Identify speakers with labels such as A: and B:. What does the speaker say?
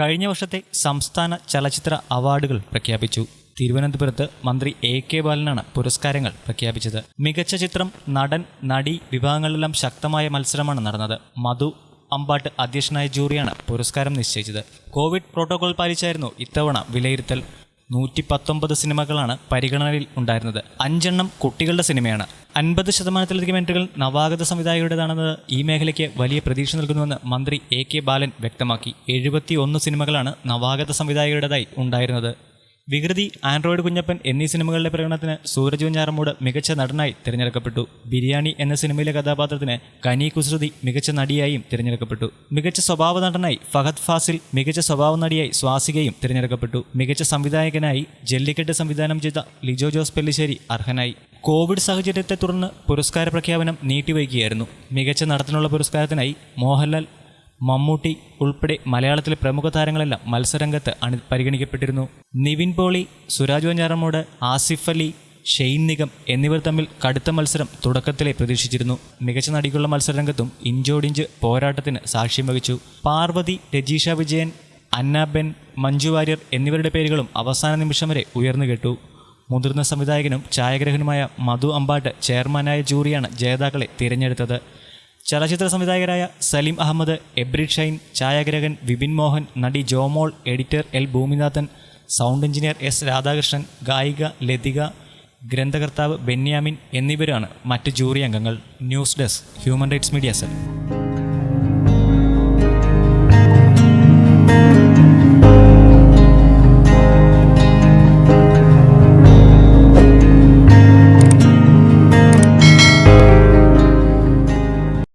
A: കഴിഞ്ഞ വർഷത്തെ സംസ്ഥാന ചലച്ചിത്ര അവാർഡുകൾ പ്രഖ്യാപിച്ചു. തിരുവനന്തപുരത്ത് മന്ത്രി എ കെ ബാലനാണ് പുരസ്കാരങ്ങൾ പ്രഖ്യാപിച്ചത്. മികച്ച ചിത്രം നടൻ നടി വിഭാഗങ്ങളിലെല്ലാം ശക്തമായ മത്സരമാണ് നടന്നത്. മധു അമ്പാട്ട് അധ്യക്ഷനായ ജൂറിയാണ് പുരസ്കാരം നിശ്ചയിച്ചത്. കോവിഡ് പ്രോട്ടോകോൾ പാലിച്ചായിരുന്നു ഇത്തവണ വിലയിരുത്തൽ. നൂറ്റി പത്തൊമ്പത് സിനിമകളാണ് പരിഗണനയിൽ ഉണ്ടായിരുന്നത്. അഞ്ചെണ്ണം കുട്ടികളുടെ സിനിമയാണ്. അൻപത് ശതമാനത്തിലധികം എൻട്രികൾ നവാഗത സംവിധായകരുടേതാണെന്നത് ഈ മേഖലയ്ക്ക് വലിയ പ്രതീക്ഷ നൽകുന്നുവെന്ന് മന്ത്രി എ കെ ബാലൻ വ്യക്തമാക്കി. എഴുപത്തി ഒന്ന് സിനിമകളാണ് നവാഗത സംവിധായകരുടേതായി ഉണ്ടായിരുന്നത്. വികൃതി ആൻഡ്രോയിഡ് കുഞ്ഞപ്പൻ എന്നീ സിനിമകളുടെ പ്രകടനത്തിന് സൂരജ് വെഞ്ഞാറമൂട് മികച്ച നടനായി തിരഞ്ഞെടുക്കപ്പെട്ടു. ബിരിയാണി എന്ന സിനിമയിലെ കഥാപാത്രത്തിന് കനി കുസൃതി മികച്ച നടിയായും തിരഞ്ഞെടുക്കപ്പെട്ടു. മികച്ച സ്വഭാവ നടനായി ഫഹദ് ഫാസിൽ മികച്ച സ്വഭാവ നടിയായി സ്വാസികയും തിരഞ്ഞെടുക്കപ്പെട്ടു. മികച്ച സംവിധായകനായി ജെല്ലിക്കെട്ട് സംവിധാനം ചെയ്ത ലിജോ ജോസ് പെല്ലിശ്ശേരി അർഹനായി. കോവിഡ് സാഹചര്യത്തെ തുടർന്ന് പുരസ്കാര പ്രഖ്യാപനം നീട്ടിവയ്ക്കുകയായിരുന്നു. മികച്ച നടത്തിനുള്ള പുരസ്കാരത്തിനായി മോഹൻലാൽ മമ്മൂട്ടി ഉൾപ്പെടെ മലയാളത്തിലെ പ്രമുഖ താരങ്ങളെല്ലാം മത്സരരംഗത്ത് അണി പരിഗണിക്കപ്പെട്ടിരുന്നു. നിവിൻ പോളി സുരാജ് വഞ്ഞാറമ്മൂട് ആസിഫ് അലി ഷെയ്ൻ നിഗം എന്നിവർ തമ്മിൽ കടുത്ത മത്സരം തുടക്കത്തിലെ പ്രതീക്ഷിച്ചിരുന്നു. മികച്ച നടിക്കുള്ള മത്സരരംഗത്തും ഇഞ്ചോടിഞ്ച് പോരാട്ടത്തിന് സാക്ഷ്യം വഹിച്ചു. പാർവതി രജീഷ വിജയൻ അന്നാബെൻ മഞ്ജു വാര്യർ എന്നിവരുടെ പേരുകളും അവസാന നിമിഷം വരെ ഉയർന്നു കേട്ടു. മുതിർന്ന സംവിധായകനും ഛായാഗ്രഹനുമായ മധു അമ്പാട്ട് ചെയർമാനായ ജൂറിയാണ് ജേതാക്കളെ തിരഞ്ഞെടുത്തത്. ചലച്ചിത്ര സംവിധായകരായ സലീം അഹമ്മദ് എബ്രിഡ് ഷൈൻ ഛായാഗ്രഹകൻ വിപിൻ മോഹൻ നടി Jomol editor L Bhuminathan sound engineer S Radhakrishnan ഗായിക ലതിക ഗ്രന്ഥകർത്താവ് ബെന്യാമിൻ എന്നിവരാണ് മറ്റ് ജൂറി അംഗങ്ങൾ. News desk human rights media cell.